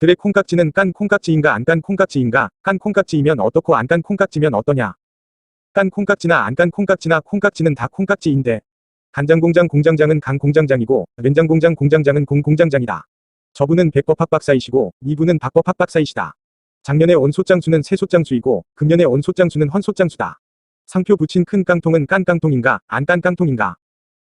드래 콩깍지는 깐 콩깍지인가 안 깐 콩깍지인가? 깐 콩깍지이면 어떻고 안 깐 콩깍지면 어떠냐? 깐 콩깍지나 안 깐 콩깍지나 콩깍지는 다 콩깍지인데. 간장 공장 공장장은 강 공장장이고 된장 공장 공장장은 공 공장장이다. 저분은 백법 학 박사이시고 이분은 박법 학 박사이시다. 작년에 온 솥장수는 새 솥장수이고 금년에 온 솥장수는 헌 솥장수다. 상표 붙인 큰 깡통은 깐 깡통인가 안 깐 깡통인가?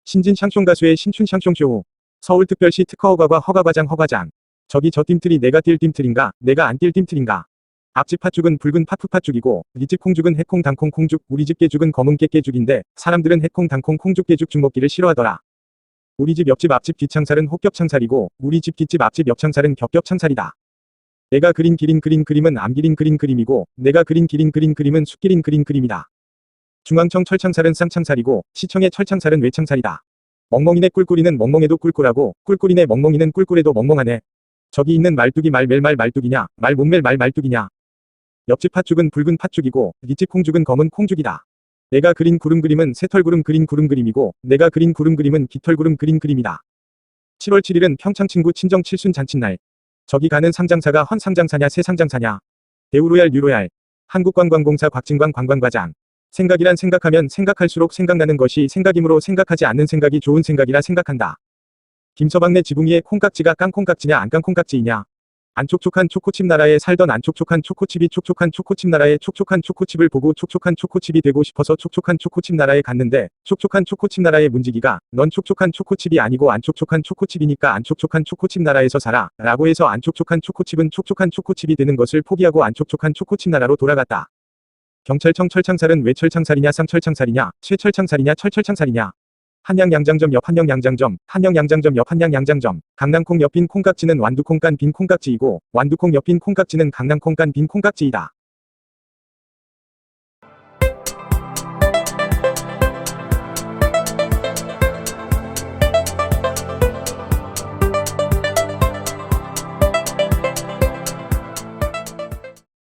신진 샹숑 가수의 신춘 샹숑쇼. 서울특별시 특허허가과 허가과장 허가장. 저기 저 띠틀이 내가 뛸 띠틀인가 내가 안 뛸 띠틀인가? 앞집 팥죽은 붉은 파프 팥죽이고 이집 콩죽은 해콩 당콩 콩죽 우리 집 깨죽은 검은 깨 깨죽인데 사람들은 해콩 당콩 콩죽 깨죽 죽 먹기를 싫어하더라. 우리 집 옆집 앞집 뒷창살은 혹겹창살이고 우리 집 뒷집 앞집 옆창살은 겹겹창살이다. 내가 그린 기린 그린 그림은 암기린 그린 그림이고 내가 그린 기린 그린 그림은 숲기린 그린 그림이다. 중앙청 철창살은 쌍창살이고 시청의 철창살은 외창살이다. 멍멍이네 꿀꿀이는 멍멍해도 꿀꿀하고 꿀꿀이네 멍멍이는 꿀꿀해도 멍멍하네. 저기 있는 말뚝이 말멜말 말뚝이냐 말 못멜 말 말뚝이냐. 옆집 팥죽은 붉은 팥죽이고 뒷집 콩죽은 검은 콩죽이다. 내가 그린 구름 그림은 새털 구름 그린 구름 그림이고 내가 그린 구름 그림은 깃털 구름 그린 그림이다. 7월 7일은 평창 친구 친정 칠순 잔칫날. 저기 가는 상장사가 헌 상장사냐 새 상장사냐. 대우로얄 뉴로얄. 한국관광공사 곽진광 관광과장. 생각이란 생각하면 생각할수록 생각나는 것이 생각이므로 생각하지 않는 생각이 좋은 생각이라 생각한다. 김서방네 지붕이의 콩깍지가 깡콩깍지냐 안 깡콩깍지이냐. 안 촉촉한 초코칩 나라에 살던 안 촉촉한 초코칩이 촉촉한 초코칩 나라에 촉촉한 초코칩을 보고 촉촉한 초코칩이 되고 싶어서 촉촉한 초코칩 나라에 갔는데 촉촉한 초코칩 나라의 문지기가 넌 촉촉한 초코칩이 아니고 안 촉촉한 초코칩이니까 안 촉촉한 초코칩 나라에서 살아 라고 해서 안 촉촉한 초코칩은 촉촉한 초코칩이 되는 것을 포기하고 안 촉촉한 초코칩 나라로 돌아갔다. 경찰청 철창살은 왜 철창살이냐 쌍철창살이냐 최철창살이냐 철철창살이냐 한양 양장점 옆 한영 양장점, 한영 양장점 옆 한양 양장점, 강낭콩 옆인 콩깍지는 완두콩 깐 빈 콩깍지이고, 완두콩 옆인 콩깍지는 강낭콩 깐 빈 콩깍지이다.